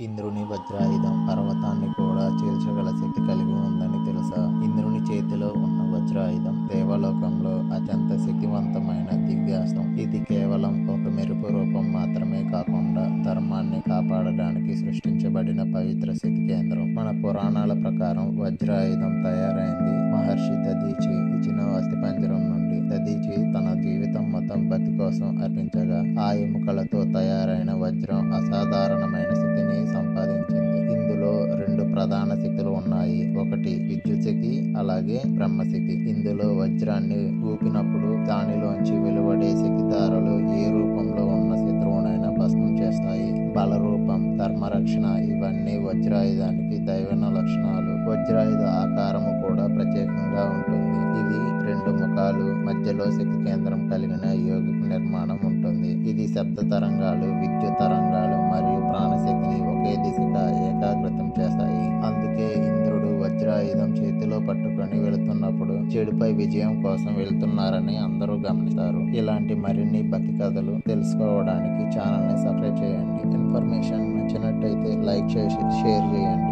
ఇంద్రుని వజ్రాయుధం పర్వతాన్ని కూడా చీల్చగల శక్తి కలిగి ఉందని తెలుసా? ఇంద్రుని చేతిలో ఉన్న వజ్రాయుధం దేవలోకంలో అత్యంత శక్తివంతమైన దివ్యాస్త్రం. ఇది కేవలం ఒక మెరుపు రూపం మాత్రమే కాకుండా ధర్మాన్ని కాపాడడానికి సృష్టించబడిన పవిత్ర శక్తి కేంద్రం. మన పురాణాల ప్రకారం వజ్రాయుధం తయారైంది మహర్షి దదీచి ఇచ్చిన అస్థిపంజరం నుండి. దదీచి తన జీవితం మొత్తం భక్తి కోసం అర్పించగా ఆ ఎముకలతో తయారైన వజ్రం అసాధారణమైన అలాగే బ్రహ్మశక్తి ఇందులో వజ్రాన్ని ఊపినప్పుడు దానిలోంచి వెలువడే శక్తిధారలు ఏ రూపంలో ఉన్న శత్రువునైనా భస్మం చేస్తాయి. బలరూపం ధర్మరక్షణ ఇవన్నీ వజ్రాయుధానికి దైవన లక్షణాలు. వజ్రాయుధ ఆకారము కూడా ప్రత్యేకంగా ఉంటుంది. ఇది రెండు ముఖాలు మధ్యలో శక్తి కేంద్రం కలిగిన యోగిక నిర్మాణం ఉంటుంది. ఇది శబ్ద తరంగాలు తరంగాలు చేతిలో పట్టుకొని వెళుతున్నప్పుడు చెడుపై విజయం కోసం వెళ్తున్నారని అందరూ గమనిస్తారు. ఇలాంటి మరిన్ని భక్తి కథలు తెలుసుకోవడానికి ఛానల్ని సబ్స్క్రైబ్ చేయండి. ఇన్ఫర్మేషన్ నచ్చినట్టయితే లైక్ చేసి షేర్ చేయండి.